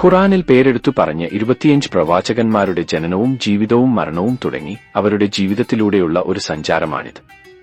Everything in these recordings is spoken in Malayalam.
ഖുറാനിൽ പേരെടുത്തു പറഞ്ഞ ഇരുപത്തിയഞ്ച് പ്രവാചകന്മാരുടെ ജനനവും ജീവിതവും മരണവും തുടങ്ങി അവരുടെ ജീവിതത്തിലൂടെയുള്ള ഒരു സഞ്ചാരമാണിത്.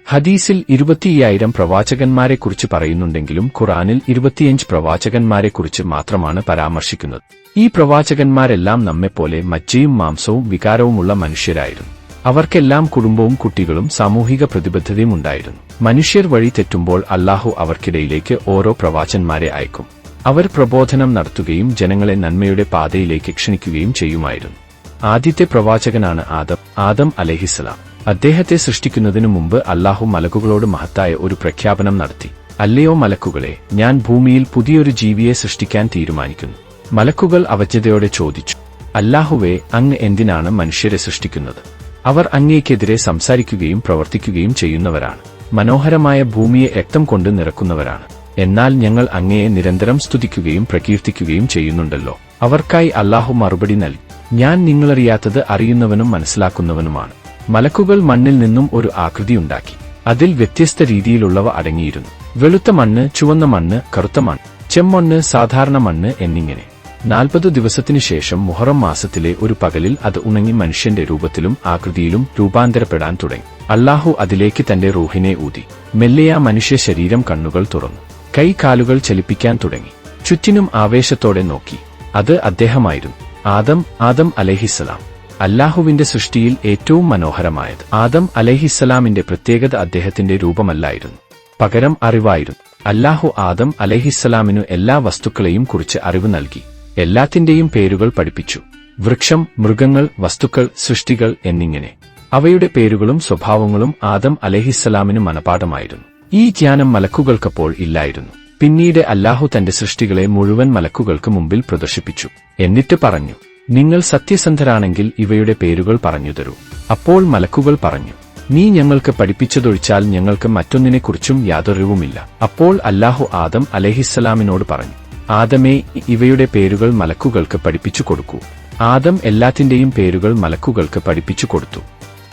ഹദീസിൽ ഇരുപത്തിയ്യായിരം പ്രവാചകന്മാരെക്കുറിച്ച് പറയുന്നുണ്ടെങ്കിലും ഖുറാനിൽ ഇരുപത്തിയഞ്ച് പ്രവാചകന്മാരെക്കുറിച്ച് മാത്രമാണ് പരാമർശിക്കുന്നത്. ഈ പ്രവാചകന്മാരെല്ലാം നമ്മെപ്പോലെ മജ്ജയും മാംസവും വികാരവുമുള്ള മനുഷ്യരായിരുന്നു. അവർക്കെല്ലാം കുടുംബവും കുട്ടികളും സാമൂഹിക പ്രതിബദ്ധതയും ഉണ്ടായിരുന്നു മനുഷ്യർ വഴി തെറ്റുമ്പോൾ അല്ലാഹു അവർക്കിടയിലേക്ക് ഓരോ പ്രവാചന്മാരെ അയക്കും. അവർ പ്രബോധനം നടത്തുകയും ജനങ്ങളെ നന്മയുടെ പാതയിലേക്ക് ക്ഷണിക്കുകയും ചെയ്യുമായിരുന്നു. ആദ്യത്തെ പ്രവാചകനാണ് ആദം ആദം അലഹിസലാം അദ്ദേഹത്തെ സൃഷ്ടിക്കുന്നതിനു മുമ്പ് അല്ലാഹു മലക്കുകളോട് മഹത്തായ ഒരു പ്രഖ്യാപനം നടത്തി. അല്ലയോ മലക്കുകളെ ഞാൻ ഭൂമിയിൽ പുതിയൊരു ജീവിയെ സൃഷ്ടിക്കാൻ തീരുമാനിക്കുന്നു. മലക്കുകൾ അവജ്ഞതയോടെ ചോദിച്ചു അല്ലാഹുവെ അങ്ങ് എന്തിനാണ് മനുഷ്യരെ സൃഷ്ടിക്കുന്നത്? അവർ അങ്ങേക്കെതിരെ സംസാരിക്കുകയും പ്രവർത്തിക്കുകയും ചെയ്യുന്നവരാണ്. മനോഹരമായ ഭൂമിയെ രക്തം കൊണ്ട് നിറക്കുന്നവരാണ്. എന്നാൽ ഞങ്ങൾ അങ്ങയെ നിരന്തരം സ്തുതിക്കുകയും പ്രകീർത്തിക്കുകയും ചെയ്യുന്നുണ്ടല്ലോ. അവർക്കായി അല്ലാഹു മറുപടി നൽകി. ഞാൻ നിങ്ങളറിയാത്തത് അറിയുന്നവനും മനസ്സിലാക്കുന്നവനുമാണ്. മലക്കുകൾ മണ്ണിൽ നിന്നും ഒരു ആകൃതി ഉണ്ടാക്കി. അതിൽ വ്യത്യസ്ത രീതിയിലുള്ളവ അടങ്ങിയിരുന്നു. വെളുത്ത മണ്ണ് ചുവന്ന മണ്ണ് കറുത്ത മണ്ണ് ചെമ്മണ്ണ് സാധാരണ മണ്ണ് എന്നിങ്ങനെ. നാൽപ്പത് ദിവസത്തിനു ശേഷം മുഹറം മാസത്തിലെ ഒരു പകലിൽ അത് ഉണങ്ങി മനുഷ്യന്റെ രൂപത്തിലും ആകൃതിയിലും രൂപാന്തരപ്പെടാൻ തുടങ്ങി. അല്ലാഹു അതിലേക്ക് തന്റെ റൂഹിനെ ഊതി. മെല്ലെയാ മനുഷ്യ ശരീരം കണ്ണുകൾ തുറന്നു. കൈ കാലുകൾ ചലിപ്പിക്കാൻ തുടങ്ങി. ചുറ്റിനും ആവേശത്തോടെ നോക്കി. അത് അദ്ദേഹമായിരുന്നു. ആദം ആദം അലഹിസലാം അല്ലാഹുവിന്റെ സൃഷ്ടിയിൽ ഏറ്റവും മനോഹരമായത്. ആദം അലഹിസ്സലാമിന്റെ പ്രത്യേകത അദ്ദേഹത്തിന്റെ രൂപമല്ലായിരുന്നു. പകരം അറിവായിരുന്നു. അല്ലാഹു ആദം അലഹിസ്സലാമിനു എല്ലാ വസ്തുക്കളെയും കുറിച്ച് അറിവ് നൽകി. എല്ലാത്തിന്റെയും പേരുകൾ പഠിപ്പിച്ചു. വൃക്ഷം മൃഗങ്ങൾ വസ്തുക്കൾ സൃഷ്ടികൾ എന്നിങ്ങനെ. അവയുടെ പേരുകളും സ്വഭാവങ്ങളും ആദം അലഹിസ്സലാമിന് മനപാഠമായിരുന്നു. ഈ ജ്ഞാനം മലക്കുകൾക്കപ്പോൾ ഇല്ലായിരുന്നു. പിന്നീട് അല്ലാഹു തന്റെ സൃഷ്ടികളെ മുഴുവൻ മലക്കുകൾക്ക് മുമ്പിൽ പ്രദർശിപ്പിച്ചു. എന്നിട്ട് പറഞ്ഞു നിങ്ങൾ സത്യസന്ധരാണെങ്കിൽ ഇവയുടെ പേരുകൾ പറഞ്ഞു തരൂ. അപ്പോൾ മലക്കുകൾ പറഞ്ഞു നീ ഞങ്ങൾക്ക് പഠിപ്പിച്ചതൊഴിച്ചാൽ ഞങ്ങൾക്ക് മറ്റൊന്നിനെക്കുറിച്ചും യാതൊരുവുമില്ല അപ്പോൾ അല്ലാഹു ആദം അലഹിസ്സലാമിനോട് പറഞ്ഞു ആദമേ ഇവയുടെ പേരുകൾ മലക്കുകൾക്ക് പഠിപ്പിച്ചു കൊടുക്കൂ. ആദം എല്ലാത്തിന്റെയും പേരുകൾ മലക്കുകൾക്ക് പഠിപ്പിച്ചു കൊടുത്തു.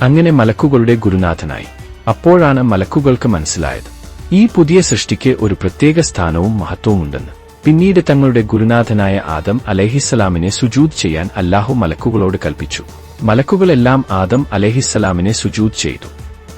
അങ്ങനെ മലക്കുകളുടെ ഗുരുനാഥനായി. അപ്പോഴാണ് മലക്കുകൾക്ക് മനസ്സിലായത്. ഈ പുതിയ സൃഷ്ടിക്ക് ഒരു പ്രത്യേക സ്ഥാനവും മഹത്വവുമുണ്ടെന്ന്. പിന്നീട് തങ്ങളുടെ ഗുരുനാഥനായ ആദം അലഹിസ്സലാമിനെ സുജൂദ് ചെയ്യാൻ അല്ലാഹു മലക്കുകളോട് കൽപ്പിച്ചു. മലക്കുകളെല്ലാം ആദം അലഹിസ്സലാമിനെ സുജൂദ് ചെയ്തു.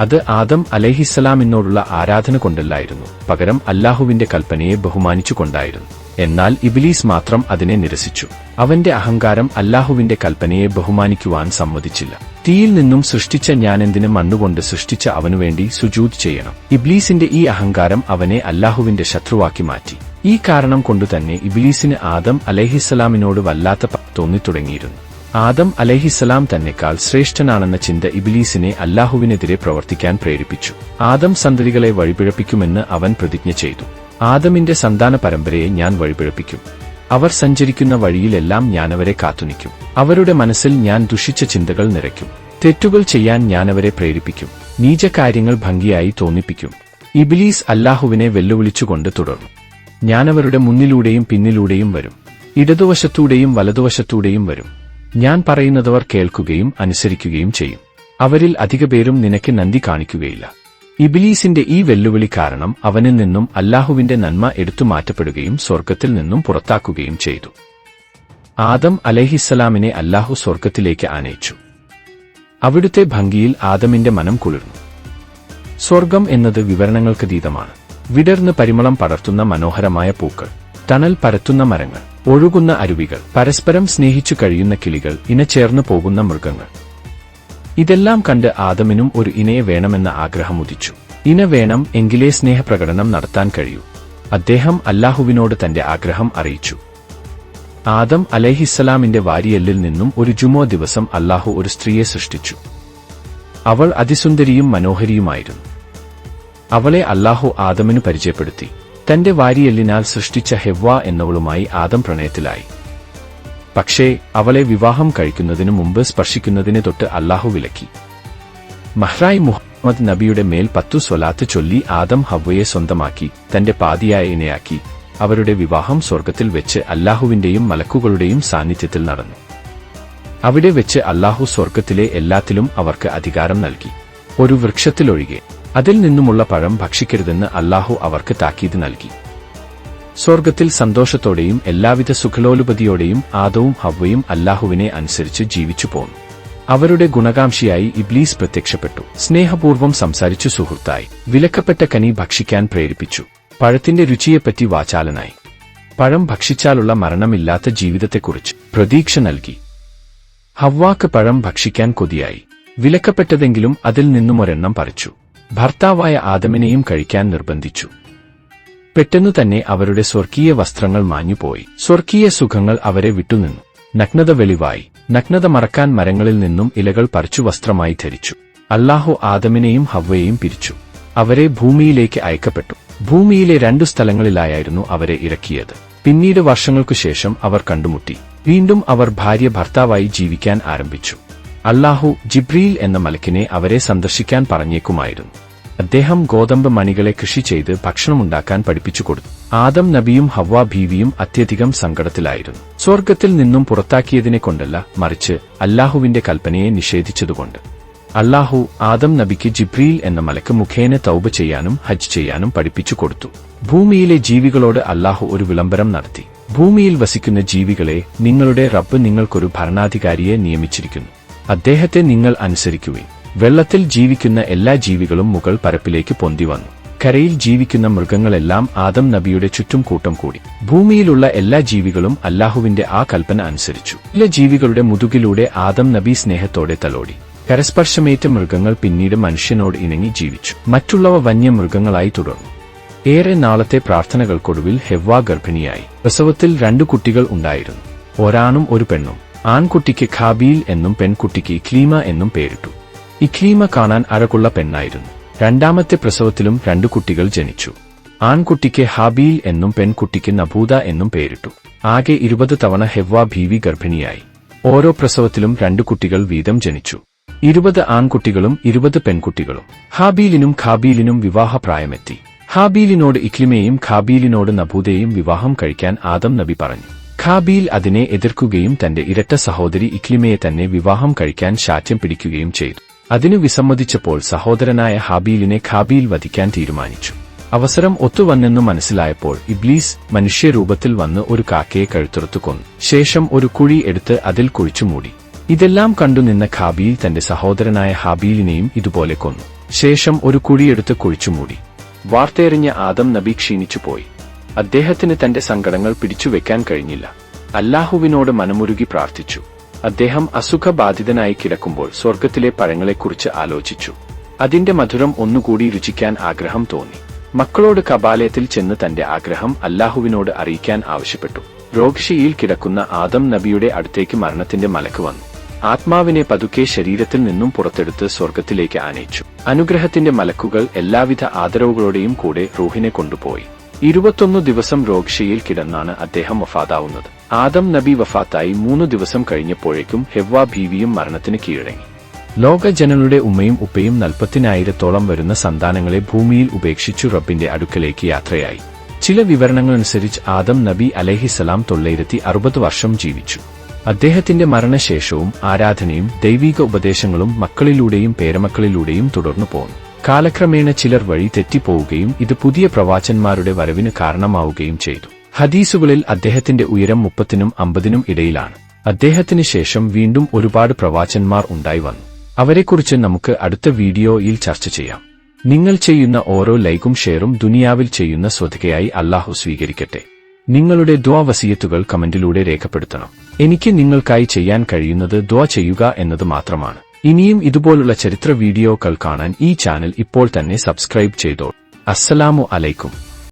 അത് ആദം അലഹിസ്സലാമിനോടുള്ള ആരാധന കൊണ്ടല്ലായിരുന്നു. പകരം അല്ലാഹുവിന്റെ കൽപ്പനയെ ബഹുമാനിച്ചുകൊണ്ടായിരുന്നു. എന്നാൽ ഇബിലീസ് മാത്രം അതിനെ നിരസിച്ചു. അവന്റെ അഹങ്കാരം അല്ലാഹുവിന്റെ കൽപ്പനയെ ബഹുമാനിക്കുവാൻ സമ്മതിച്ചില്ല. തീയിൽ നിന്നും സൃഷ്ടിച്ച ഞാനെന്തിന് മണ്ണുകൊണ്ട് സൃഷ്ടിച്ച അവനുവേണ്ടി സുജൂത് ചെയ്യണം. ഇബ്ലീസിന്റെ ഈ അഹങ്കാരം അവനെ അല്ലാഹുവിന്റെ ശത്രുവാക്കി മാറ്റി. ഈ കാരണം കൊണ്ടുതന്നെ ഇബിലീസിന് ആദം അലഹിസ്സലാമിനോട് വല്ലാത്ത തോന്നിത്തുടങ്ങിയിരുന്നു. ആദം അലഹിസലാം തന്നെക്കാൾ ശ്രേഷ്ഠനാണെന്ന ചിന്ത ഇബിലീസിനെ അല്ലാഹുവിനെതിരെ പ്രവർത്തിക്കാൻ പ്രേരിപ്പിച്ചു. ആദം സന്തതികളെ വഴിപിഴപ്പിക്കുമെന്ന് അവൻ പ്രതിജ്ഞ ചെയ്തു. ആദമിന്റെ സന്താന പരമ്പരയെ ഞാൻ വഴിപിഴപ്പിക്കും. അവർ സഞ്ചരിക്കുന്ന വഴിയിലെല്ലാം ഞാനവരെ കാത്തുനിൽക്കും അവരുടെ മനസ്സിൽ ഞാൻ ദുഷിച്ച ചിന്തകൾ നിറയ്ക്കും. തെറ്റുകൾ ചെയ്യാൻ ഞാനവരെ പ്രേരിപ്പിക്കും. നീചകാര്യങ്ങൾ ഭംഗിയായി തോന്നിപ്പിക്കും. ഇബിലീസ് അല്ലാഹുവിനെ വെല്ലുവിളിച്ചുകൊണ്ട് തുടർന്നു. ഞാനവരുടെ മുന്നിലൂടെയും പിന്നിലൂടെയും വരും. ഇടതുവശത്തൂടെയും വലതുവശത്തൂടെയും വരും. ഞാൻ പറയുന്നതവർ കേൾക്കുകയും അനുസരിക്കുകയും ചെയ്യും. അവരിൽ അധികപേരും നിനക്ക് നന്ദി കാണിക്കുകയില്ല. ഇബിലീസിന്റെ ഈ വെല്ലുവിളി കാരണം അവനിൽ നിന്നും അല്ലാഹുവിന്റെ നന്മ എടുത്തു മാറ്റപ്പെടുകയും സ്വർഗത്തിൽ നിന്നും പുറത്താക്കുകയും ചെയ്തു. ആദം അലഹിസ്സലാമിനെ അല്ലാഹു സ്വർഗത്തിലേക്ക് ആനയിച്ചു. അവിടുത്തെ ഭംഗിയിൽ ആദമിന്റെ മനം കുളിർന്നു. സ്വർഗം എന്നത് വിവരണങ്ങൾക്കതീതമാണ് വിടർന്ന് പരിമളം പടർത്തുന്ന മനോഹരമായ പൂക്കൾ തണൽ പരത്തുന്ന മരങ്ങൾ ഒഴുകുന്ന അരുവികൾ പരസ്പരം സ്നേഹിച്ചു കഴിയുന്ന കിളികൾ ഇനചേർന്നു പോകുന്ന മൃഗങ്ങൾ. ഇതെല്ലാം കണ്ട് ആദമിനും ഒരു ഇനയെ വേണമെന്ന ആഗ്രഹം ഉദിച്ചു. ഇന വേണം എങ്കിലേ സ്നേഹപ്രകടനം നടത്താൻ കഴിയൂ. അദ്ദേഹം അല്ലാഹുവിനോട് തന്റെ ആഗ്രഹം അറിയിച്ചു. ആദം അലഹിസ്സലാമിന്റെ വാരിയല്ലിൽ നിന്നും ഒരു ജുമോ ദിവസം അല്ലാഹു ഒരു സ്ത്രീയെ സൃഷ്ടിച്ചു. അവൾ അതിസുന്ദരിയും മനോഹരിയുമായിരുന്നു. അവളെ അല്ലാഹു ആദമിനു പരിചയപ്പെടുത്തി. തന്റെ വാരിയല്ലിനാൽ സൃഷ്ടിച്ച ഹെവ്വ എന്നവളുമായി ആദം പ്രണയത്തിലായി. പക്ഷേ അവളെ വിവാഹം കഴിക്കുന്നതിനു മുമ്പ് സ്പർശിക്കുന്നതിനെ തൊട്ട് അല്ലാഹു വിലക്കി. മഹ്റായ് മുഹമ്മദ് നബിയുടെ മേൽ പത്തു സ്വലാത്ത് ചൊല്ലി ആദം ഹവ്വയെ സ്വന്തമാക്കി തന്റെ പാതിയായ ഇണയാക്കി. അവരുടെ വിവാഹം സ്വർഗത്തിൽ വെച്ച് അല്ലാഹുവിന്റെയും മലക്കുകളുടെയും സാന്നിധ്യത്തിൽ നടന്നു. അവിടെ വെച്ച് അല്ലാഹു സ്വർഗത്തിലെ എല്ലാത്തിലും അവർക്ക് അധികാരം നൽകി. ഒരു വൃക്ഷത്തിലൊഴികെ. അതിൽ നിന്നുമുള്ള പഴം ഭക്ഷിക്കരുതെന്ന് അല്ലാഹു അവർക്ക് താക്കീത് നൽകി. സ്വർഗത്തിൽ സന്തോഷത്തോടെയും എല്ലാവിധ സുഖലോലുപതിയോടെയും ആദവും ഹവ്വയും അല്ലാഹുവിനെ അനുസരിച്ച് ജീവിച്ചു പോന്നു. അവരുടെ ഗുണകാംക്ഷിയായി ഇബ്ലീസ് പ്രത്യക്ഷപ്പെട്ടു. സ്നേഹപൂർവം സംസാരിച്ചു സുഹൃത്തായി. വിലക്കപ്പെട്ട കനി ഭക്ഷിക്കാൻ പ്രേരിപ്പിച്ചു. പഴത്തിന്റെ രുചിയെപ്പറ്റി വാചാലനായി. പഴം ഭക്ഷിച്ചാലുള്ള മരണമില്ലാത്ത ജീവിതത്തെക്കുറിച്ച് പ്രതീക്ഷ നൽകി. ഹവ്വാക്ക് പഴം ഭക്ഷിക്കാൻ കൊതിയായി. വിലക്കപ്പെട്ടതെങ്കിലും അതിൽ നിന്നുമൊരെണ്ണം പറിച്ചു. ഭർത്താവായ ആദമിനെയും കഴിക്കാൻ നിർബന്ധിച്ചു. പെട്ടെന്നു തന്നെ അവരുടെ സ്വർഗീയ വസ്ത്രങ്ങൾ മാഞ്ഞുപോയി. സ്വർഗീയ സുഖങ്ങൾ അവരെ വിട്ടുനിന്നു. നഗ്നത വെളിവായി. നഗ്നത മറക്കാൻ മരങ്ങളിൽ നിന്നും ഇലകൾ പറിച്ചു വസ്ത്രമായി ധരിച്ചു. അല്ലാഹു ആദമിനെയും ഹവ്വയെയും പിരിച്ചു. അവരെ ഭൂമിയിലേക്ക് അയക്കപ്പെട്ടു. ഭൂമിയിലെ രണ്ടു സ്ഥലങ്ങളിലായിരുന്നു അവരെ ഇറക്കിയത്. പിന്നീട് വർഷങ്ങൾക്കു ശേഷം അവർ കണ്ടുമുട്ടി. വീണ്ടും അവർ ഭാര്യ ഭർത്താവായി ജീവിക്കാൻ ആരംഭിച്ചു. അല്ലാഹു ജിബ്രീൽ എന്ന മലക്കിനെ അവരെ സന്ദർശിക്കാൻ പറഞ്ഞേക്കുമായിരുന്നു. അദ്ദേഹം ഗോതമ്പ് മണികളെ കൃഷി ചെയ്ത് ഭക്ഷണമുണ്ടാക്കാൻ പഠിപ്പിച്ചു കൊടുത്തു. ആദം നബിയും ഹവ്വ ഭീവിയും അത്യധികം സങ്കടത്തിലായിരുന്നു. സ്വർഗത്തിൽ നിന്നും പുറത്താക്കിയതിനെ കൊണ്ടല്ല മറിച്ച് അല്ലാഹുവിന്റെ കൽപ്പനയെ നിഷേധിച്ചതുകൊണ്ട്. അല്ലാഹു ആദം നബിക്ക് ജിബ്രീൽ എന്ന മലക്ക് മുഖേന തൗബ ചെയ്യാനും ഹജ്ജ് ചെയ്യാനും പഠിപ്പിച്ചു കൊടുത്തു. ഭൂമിയിലെ ജീവികളോട് അല്ലാഹു ഒരു വിളംബരം നടത്തി. ഭൂമിയിൽ വസിക്കുന്ന ജീവികളെ നിങ്ങളുടെ റബ്ബ് നിങ്ങൾക്കൊരു ഭരണാധികാരിയെ നിയമിച്ചിരിക്കുന്നു. അദ്ദേഹത്തെ നിങ്ങൾ അനുസരിക്കുകയും വെള്ളത്തിൽ ജീവിക്കുന്ന എല്ലാ ജീവികളും മുകൾ പരപ്പിലേക്ക് പൊന്തി വന്നു. കരയിൽ ജീവിക്കുന്ന മൃഗങ്ങളെല്ലാം ആദം നബിയുടെ ചുറ്റും കൂട്ടം കൂടി. ഭൂമിയിലുള്ള എല്ലാ ജീവികളും അല്ലാഹുവിന്റെ ആ കൽപ്പന അനുസരിച്ചു. ചില ജീവികളുടെ മുതുകിലൂടെ ആദം നബി സ്നേഹത്തോടെ തലോടി. കരസ്പർശമേറ്റ മൃഗങ്ങൾ പിന്നീട് മനുഷ്യനോട് ഇണങ്ങി ജീവിച്ചു. മറ്റുള്ളവ വന്യമൃഗങ്ങളായി തുടർന്നു. ഏറെ നാളത്തെ പ്രാർത്ഥനകൾക്കൊടുവിൽ ഹെവ്വ ഗർഭിണിയായി. പ്രസവത്തിൽ രണ്ടു കുട്ടികൾ ഉണ്ടായിരുന്നു. ഒരാണും ഒരു പെണ്ണും. ആൺകുട്ടിക്ക് ഖാബീൽ എന്നും പെൺകുട്ടിക്ക് ക്ലീമ എന്നും പേരിട്ടു. ഇഖ്ലീമ കാണാൻ അഴകുള്ള പെണ്ണായിരുന്നു. രണ്ടാമത്തെ പ്രസവത്തിലും രണ്ടു കുട്ടികൾ ജനിച്ചു. ആൺകുട്ടിക്ക് ഹാബീൽ എന്നും പെൺകുട്ടിക്ക് നബൂദ എന്നും പേരിട്ടു. ആകെ ഇരുപത് തവണ ഹെവ്വ ഭീവി ഗർഭിണിയായി. ഓരോ പ്രസവത്തിലും രണ്ടു കുട്ടികൾ വീതം ജനിച്ചു. ഇരുപത് ആൺകുട്ടികളും ഇരുപത് പെൺകുട്ടികളും. ഹാബീലിനും ഖാബീലിനും വിവാഹപ്രായമെത്തി. ഹാബീലിനോട് ഇഖ്ലിമയും ഖാബീലിനോട് നബൂദയും വിവാഹം കഴിക്കാൻ ആദം നബി പറഞ്ഞു. ഖാബീൽ അതിനെ എതിർക്കുകയും തന്റെ ഇരട്ട സഹോദരി ഇഖ്ലിമയെ തന്നെ വിവാഹം കഴിക്കാൻ ശാഠ്യം പിടിക്കുകയും ചെയ്തു. അതിനു വിസമ്മതിച്ചപ്പോൾ സഹോദരനായ ഹാബീലിനെ ഖാബീൽ വധിക്കാൻ തീരുമാനിച്ചു. അവസരം ഒത്തുവന്നെന്നു മനസ്സിലായപ്പോൾ ഇബ്ലീസ് മനുഷ്യരൂപത്തിൽ വന്ന് ഒരു കാക്കയെ കഴുത്തുറത്തു കൊന്നു. ശേഷം ഒരു കുഴി എടുത്ത് അതിൽ കുഴിച്ചു മൂടി. ഇതെല്ലാം കണ്ടുനിന്ന ഖാബീൽ തന്റെ സഹോദരനായ ഹാബീലിനെയും ഇതുപോലെ കൊന്നു. ശേഷം ഒരു കുഴിയെടുത്ത് കുഴിച്ചു മൂടി. വാർത്തയെറിഞ്ഞ ആദം നബി ക്ഷീണിച്ചുപോയി. അദ്ദേഹത്തിന് തന്റെ സങ്കടങ്ങൾ പിടിച്ചുവെക്കാൻ കഴിഞ്ഞില്ല. അല്ലാഹുവിനോട് മനമുരുകി പ്രാർത്ഥിച്ചു. അദ്ദേഹം അസുഖബാധിതനായി കിടക്കുമ്പോൾ സ്വർഗത്തിലെ പഴങ്ങളെക്കുറിച്ച് ആലോചിച്ചു. അതിന്റെ മധുരം ഒന്നുകൂടി രുചിക്കാൻ ആഗ്രഹം തോന്നി. മക്കളോട് കബാലയത്തിൽ ചെന്ന് തന്റെ ആഗ്രഹം അല്ലാഹുവിനോട് അറിയിക്കാൻ ആവശ്യപ്പെട്ടു. രോഗശിയിൽ കിടക്കുന്ന ആദം നബിയുടെ അടുത്തേക്ക് മരണത്തിന്റെ മലക്ക് വന്നു. ആത്മാവിനെ പതുക്കെ ശരീരത്തിൽ നിന്നും പുറത്തെടുത്ത് സ്വർഗത്തിലേക്ക് ആനയിച്ചു. അനുഗ്രഹത്തിന്റെ മലക്കുകൾ എല്ലാവിധ ആദരവുകളോടെയും കൂടെ റൂഹിനെ കൊണ്ടുപോയി. ഇരുപത്തൊന്നു ദിവസം രോഗശയിൽ കിടന്നാണ് അദ്ദേഹം വഫാതാവുന്നത് ആദം നബി വഫാത്തായി മൂന്ന് ദിവസം കഴിഞ്ഞപ്പോഴേക്കും ഹെവ്വ ഭീവിയും മരണത്തിന് കീഴടങ്ങി. ലോകജനങ്ങളുടെ ഉമ്മയും ഉപ്പയും നൽപ്പത്തിനായിരത്തോളം വരുന്ന സന്താനങ്ങളെ ഭൂമിയിൽ ഉപേക്ഷിച്ചു റബ്ബിന്റെ അടുക്കലേക്ക് യാത്രയായി. ചില വിവരണങ്ങളനുസരിച്ച് ആദം നബി അലഹിസലാം തൊള്ളയിരത്തി അറുപത് വർഷം ജീവിച്ചു. അദ്ദേഹത്തിന്റെ മരണശേഷവും ആരാധനയും ദൈവിക ഉപദേശങ്ങളും മക്കളിലൂടെയും പേരമക്കളിലൂടെയും തുടർന്നു പോന്നു. കാലക്രമേണ ചിലർ വഴി തെറ്റിപ്പോവുകയും ഇത് പുതിയ പ്രവാചന്മാരുടെ വരവിന് കാരണമാവുകയും ചെയ്തു. ഹദീസുകളിൽ അദ്ദേഹത്തിന്റെ ഉയരം മുപ്പത്തിനും അമ്പതിനും ഇടയിലാണ്. അദ്ദേഹത്തിന് ശേഷം വീണ്ടും ഒരുപാട് പ്രവാചന്മാർ ഉണ്ടായി വന്നു. അവരെക്കുറിച്ച് നമുക്ക് അടുത്ത വീഡിയോയിൽ ചർച്ച ചെയ്യാം. നിങ്ങൾ ചെയ്യുന്ന ഓരോ ലൈക്കും ഷെയറും ദുനിയാവിൽ ചെയ്യുന്ന സ്വതകയായി അല്ലാഹു സ്വീകരിക്കട്ടെ. നിങ്ങളുടെ ദ്വാ വസീയത്തുകൾ കമന്റിലൂടെ രേഖപ്പെടുത്തണം. എനിക്ക് നിങ്ങൾക്കായി ചെയ്യാൻ കഴിയുന്നത് ദ്വാ ചെയ്യുക എന്നത് മാത്രമാണ്. ഇനിയും ഇതുപോലുള്ള ചരിത്ര വീഡിയോകൾ കാണാൻ ഈ ചാനൽ ഇപ്പോൾ തന്നെ സബ്സ്ക്രൈബ് ചെയ്തോ. അസ്സലാമു അലൈക്കും.